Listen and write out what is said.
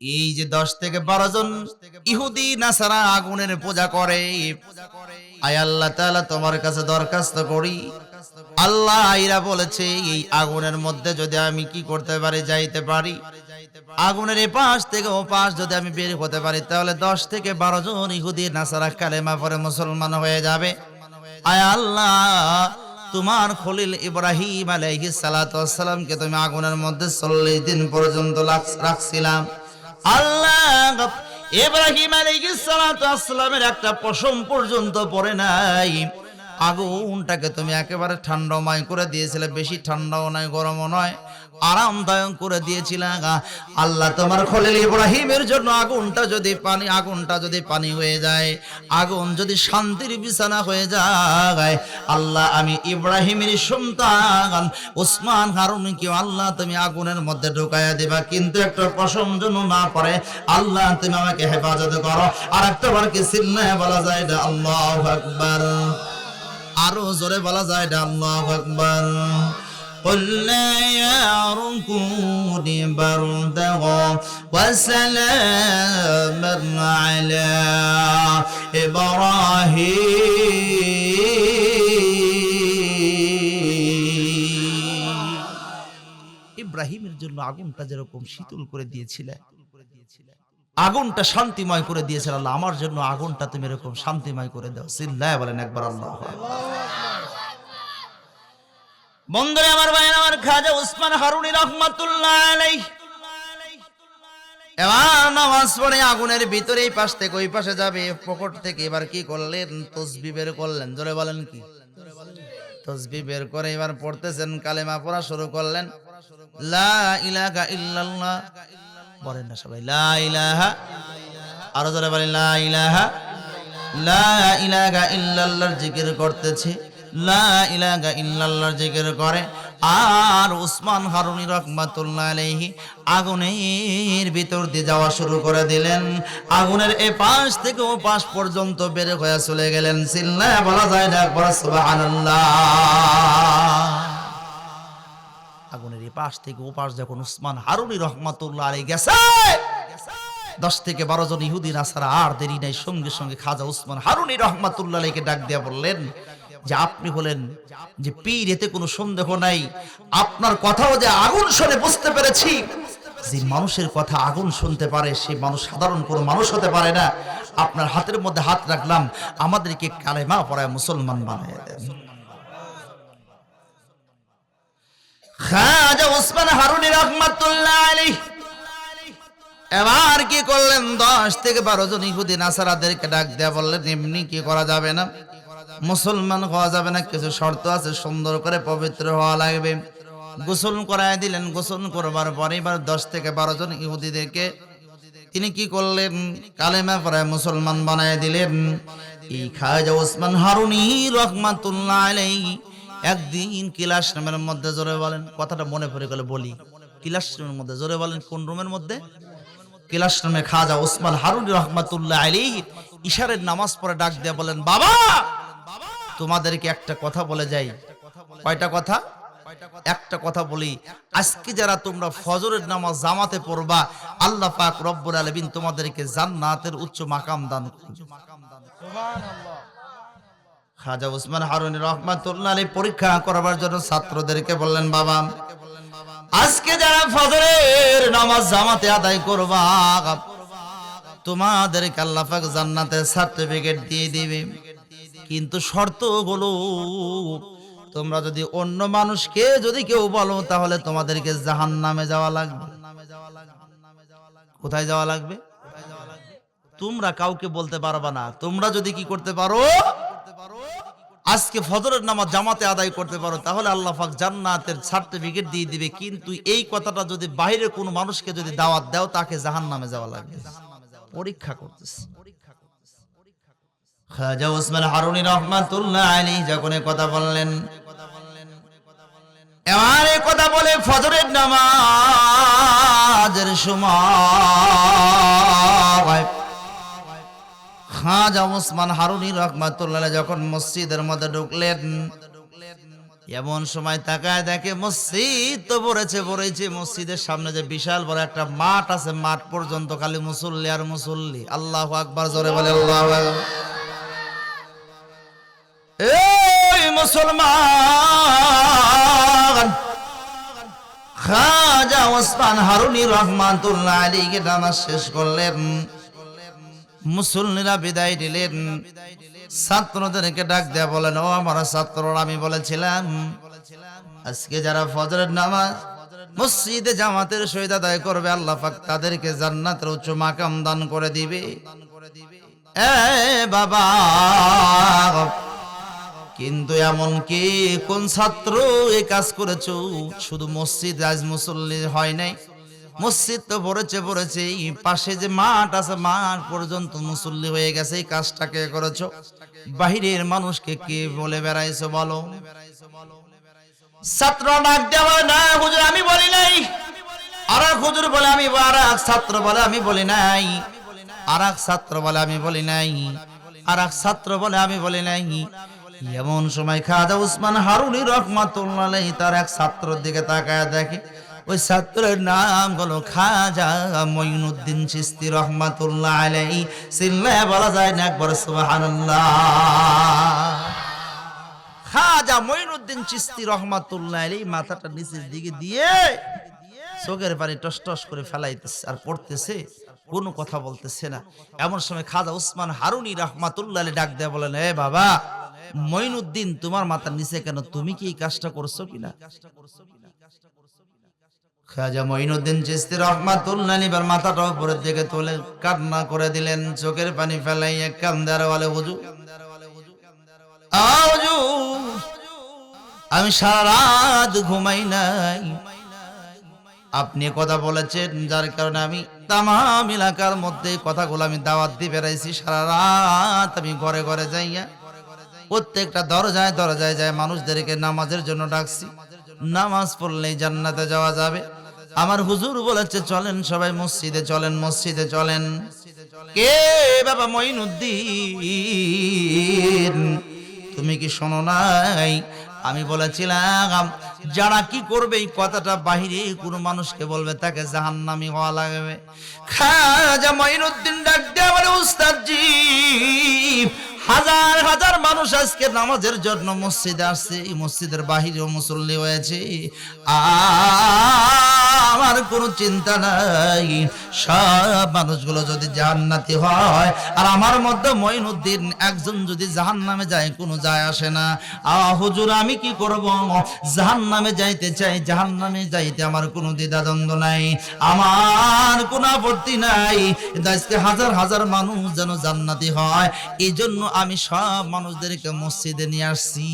এই যে দশ থেকে বারো জন ইহুদি নাসারা আগুনের পূজা করে, আয় আল্লাহ তাআলা তোমার কাছে দরখাস্ত করি। আল্লাহ আইরা বলেছে, এই আগুনের মধ্যে যদি আমি কি করতে পারি, যাইতে পারি। আগুনের এ পাশ থেকে ও পাশ যদি আমি বের হতে পারি, তাহলে দশ থেকে বারো জন ইহুদি নাসারা কালেমা পরে মুসলমান হয়ে যাবে। আয় আল্লাহ, তোমার খলিল ইব্রাহিম আলাইহিস সালাতু ওয়াসসালামকে তুমি আগুনের মধ্যে চল্লিশ দিন পর্যন্ত রাখছিলাম। আল্লাহ এব্রাহিম ওয়াসসালামের একটা পশম পর্যন্ত পড়ে নাই। আগুনটাকে তুমি একেবারে ঠান্ডাময় করে দিয়েছিলে, বেশি ঠান্ডাও নয়, গরমও নয়। আরামদায়ক করে দিয়েছিলে আল্লাহ তোমার খলিল ইব্রাহিমের জন্য আগুনটা যদি পানি, আগুনটা যদি পানি হয়ে যায়, আগুন যদি শান্তির বিছানা হয়ে যায়, আল্লাহ আমি ইব্রাহিমের সন্তান ওসমান হারুনকে আল্লাহ তুমি আগুনের মধ্যে ঢুকাইয়া দিবা। কিন্তু একটা পশম যেন না পড়ে, আল্লাহ তুমি আমাকে হেফাজত করো। আর একটা বার কি সিল্লায় বলা যায় এটা আল্লাহ আকবার। আরও জোরে বলা যায় এটা আল্লাহ আকবার। قلنا يا ركون بردا وسلاما على إبراهيم ইব্রাহিমের জন্য আগুনটা যেরকম শীতল করে দিয়েছিলে আগুনটা শান্তিময় করে দিয়েছিল আল্লাহ আমার জন্য আগুনটা তুমি এরকম শান্তিময় করে দাও সিল্লায় বলেন একবার আল্লাহ বন্ধুরে আমার ভাই আমার খাজা উসমান হারুনি রহমাতুল্লাহ আলাইহি। এবার নামাজ পড়ে আগুনের ভিতরে এই পাশ থেকে ওই পাশে যাবে, পকেট থেকে এবার কি করলেন? তসবি বের করলেন। জোরে বলেন কি? তসবি বের করে এবার পড়তেছেন, কালেমা পড়া শুরু করলেন। লা ইলাহা ইল্লাল্লাহ। বলেন না সবাই, লা ইলাহা। আরও জোরে বলেন, লা ইলাহা। লা ইলাহা ইল্লাল্লাহর জিকির করতেছে। লা ইলাহা ইল্লাল্লাহর জিকির করে। আর উসমান হারুনি রহমাতুল্লাহ আলাইহি আগুনের ভিতর দিয়ে যাওয়া শুরু করে দিলেন। আগুনের এ পাশ থেকে ও পাশ পর্যন্ত বের হয়ে চলে গেলেন। সিল্লা বলা যায় না, একবার সুবহানাল্লাহ। আগুনের এই পাশ থেকে ও পাশ যখন উসমান হারুনি রহমাতুল্লাহ আলী গেছে, দশ থেকে বারো জন ইহুদি নাসারা আর দেরি নাই, সঙ্গে সঙ্গে খাজা উসমান হারুনি রহমাতুল্লাহ আলীকে ডাক দিয়া বললেন যে আপনি বলেন যে পীর, এতে কোনো সন্দেহ নাই। আপনার কথাও যে আগুন শুনে বুঝতে পেরেছি। যে মানুষের কথা আগুন শুনতে পারে, সে মানুষ সাধারণ কোনো মানুষ হতে পারে না। আপনার হাতের মধ্যে হাত রাখলাম, আমাদেরকে কালেমা পড়ায় মুসলমান বানিয়ে দেন। খাজা ওসমান হারুনি রহমাতুল্লাহ আলী এবার কি করলেন? দশ থেকে বারো জন ইহুদি, নাসারাদেরকে ডাক দেয়া বললেন, এমনি কি করা যাবে না? মুসলমান হওয়া যাবে না, কিছু শর্ত আছে, সুন্দর করে পবিত্র হওয়া লাগবে। গোসল করায় দিলেন, গোসল করবার পরে এবার দশ থেকে বারো জন ইহুদিদেরকে তিনি কি করলেন? কালেমা পড়ায় মুসলমান বানায় দিলেন। এই খাজা ওসমান হারুনি রহমাতুল্লাহ একদিন কিলাস রুমের মধ্যে জোরে বলেন, কথাটা মনে পড়ে গেলে, বলি। কিলাস রুমের মধ্যে জোরে বলেন, কোন রুমের মধ্যে? কিলাস রুমে খাজা ওসমান হারুনি রহমাতুল্লাহ আলাইহি ইশারের নামাজ পড়ে ডাক দিয়ে বলেন, বাবা! তোমাদেরকে একটা কথা বলে যাই। কয়টা কথা? একটা কথা বলি। আজকে যারা তোমরা ফজরের নামাজ জামাতে পড়বা, আল্লাহ পাক রব্বুল আলামিন তোমাদেরকে জান্নাতের উচ্চ মাকাম দান খাজা উসমান হারুনি রহমাতুল্লাহ আলী পরীক্ষা করবার জন্য ছাত্রদেরকে বললেন, বাবা, আজকে যারা ফজরের নামাজ জামাতে আদায় করবা, তোমাদেরকে আল্লাহ পাক জান্নাতের সার্টিফিকেট দিয়ে দিবে। কিন্তু শর্তগুলো তোমরা যদি অন্য মানুষকে যদি কেউ বলো, তাহলে তোমাদেরকে জাহান নামে যাওয়া লাগবে। কোথায় যাওয়া লাগবে? তোমরা কাউকে বলতে পারবা না। তোমরা যদি কি করতে পারো, আজকে ফজরের নামাজ জামাতে আদায় করতে পারো, তাহলে আল্লাহ পাক জান্নাতের সার্টিফিকেট দিয়ে দিবে। কিন্তু এই কথাটা যদি বাইরে কোনো মানুষকে যদি দাওয়াত দাও, তাকে জাহান নামে যাওয়া লাগবে। পরীক্ষা করতেছে। খাজা ওসমান হারুনি রহমাতুল্লাহ আলী যখন কথা বললেন, এবার কথা বলে ফজরের নামাজের সময় খাজা ওসমান হারুনি রহমাতুল্লাহ যখন মসজিদের মধ্যে ঢুকলেন, এমন সময় তাকায় দেখে মসজিদ তো ভরেছে ভরেছে। মসজিদের সামনে যে বিশাল বড় একটা মাঠ আছে, মাঠ পর্যন্ত খালি মুসল্লি আর মুসল্লি। আল্লাহ আকবার, জোরে বলে আল্লাহ মুসলমান। খাজা ওসমান হারুনি রহমাতুল্লাহ আলীকে নামাজ শেষ করলেন। মুসল্লিরা বিদায় দিলেন ছাত্রদেরকে ডাক দেয়া বলেন, ও আমার ছাত্ররা, আমি বলেছিলাম, আজকে যারা ফজরের নামাজ মসজিদে জামাতের সহিত আদায় করবে, আল্লাহ পাক তাদেরকে জান্নাতের উচ্চ মাকাম দান করে দিবে। এ বাবা কিন্তু এমন কি? কোন ছাত্র এই কাজ করেছ? শুধু মসজিদ আজ মুসল্লি হয় নাই। মসজিদ তো ভরেছে ভরেছে পাশে যে মাঠ আছে, মাঠ পর্যন্ত মুসল্লি হয়ে গেছে। এই কাজটাকে করেছ? বাহিরের মানুষকে কে বলে বেড়াইছো বলো? ছাত্র ডাক দেওয়া না, হুজুর আমি বলি নাই। আর এক হুজুর বলে আমি আর এক ছাত্র বলে আমি বলি নাই। আর এক ছাত্র বলে আমি বলি নাই। আর এক ছাত্র বলে আমি বলি নাই। এমন সময় খাজা উসমান হারুনি রহমাতুল্লাহ তার এক ছাত্রের দিকে তাকায় দেখে, ওই ছাত্রের নাম হলো খাজা মঈনুদ্দিন চিস্তি রহমাতুল্লাহ আলাইহি। সিল্লায় বলা যায় না একবার, সুবহানাল্লাহ। খাজা মঈনুদ্দিন চিস্তি রহমাতুল্লাহ আলাইহি মাথাটা নিচের দিকে দিয়ে চোখের পানি টস টস করে ফেলাইতেছে আর পড়তেছে, কোনো কথা বলতেছে না। এমন সময় খাজা উসমান হারুনি রহমাতুল্লাহ ডাক দেয়া বলেন, এ বাবা মঈনুদ্দিন, তোমার মাথার নিচে কেন? তুমি কি এই কাজটা করছ কিনা? খাজা চিস্তি রহমাতুল্লাহ মাথাটা উপরের দিকে তুলে কান্না করে দিলেন, চোখের পানি আউজু আমি সারা রাত ঘুমাই নাই। আপনি কথা বলেছেন, যার কারণে আমি তামাম এলাকার মধ্যে কথাগুলো আমি দাওয়াত দিয়ে বেড়াইছি। সারা রাত আমি ঘরে ঘরে যাইয়া প্রত্যেকটা দরজায় দরজায় যায়, মানুষদেরকে নামাজের জন্য ডাকছি। নামাজ পড়লেই জান্নাতে যাওয়া যাবে। আমার হুজুর বলেছে, চলেন সবাই মসজিদে, চলেন মসজিদে, চলেন। কে বাবা মঈনুদ্দিন? তুমি কি শোনো নাই? আমি বলেছিলাম, যারা কি করবে এই কথাটা বাহিরে কোনো মানুষকে বলবে, তাকে জাহান্নামি হওয়া লাগবে। খাজা মাইনুদ্দিন ডাক দিয়ে বলে, উস্তাদজি হাজার হাজার মানুষ আজকে নামাজের জন্য মসজিদে আসছে এই মসজিদের বাহিরেও মুসল্লি হয়েছে আমার কোনো চিন্তা নাই। সব মানুষগুলো যদি জান্নাতি হয়, আর আমার মধ্যে মঈনুদ্দিন একজন যদি জাহান নামে যায়, কোনো যায় আসে না। আ, হুজুর, আমি কি করব? জাহান নামে যাইতে চাই জাহান নামে যাইতে আমার কোনো দ্বিধাদ্বন্দ্ব নাই। আমার কোনো আপত্তি নাই। কিন্তু আজকে হাজার হাজার মানুষ যেন জান্নাতি হয় এই জন্য আমি সব মানুষদেরকে মসজিদে নিয়ে আসছি।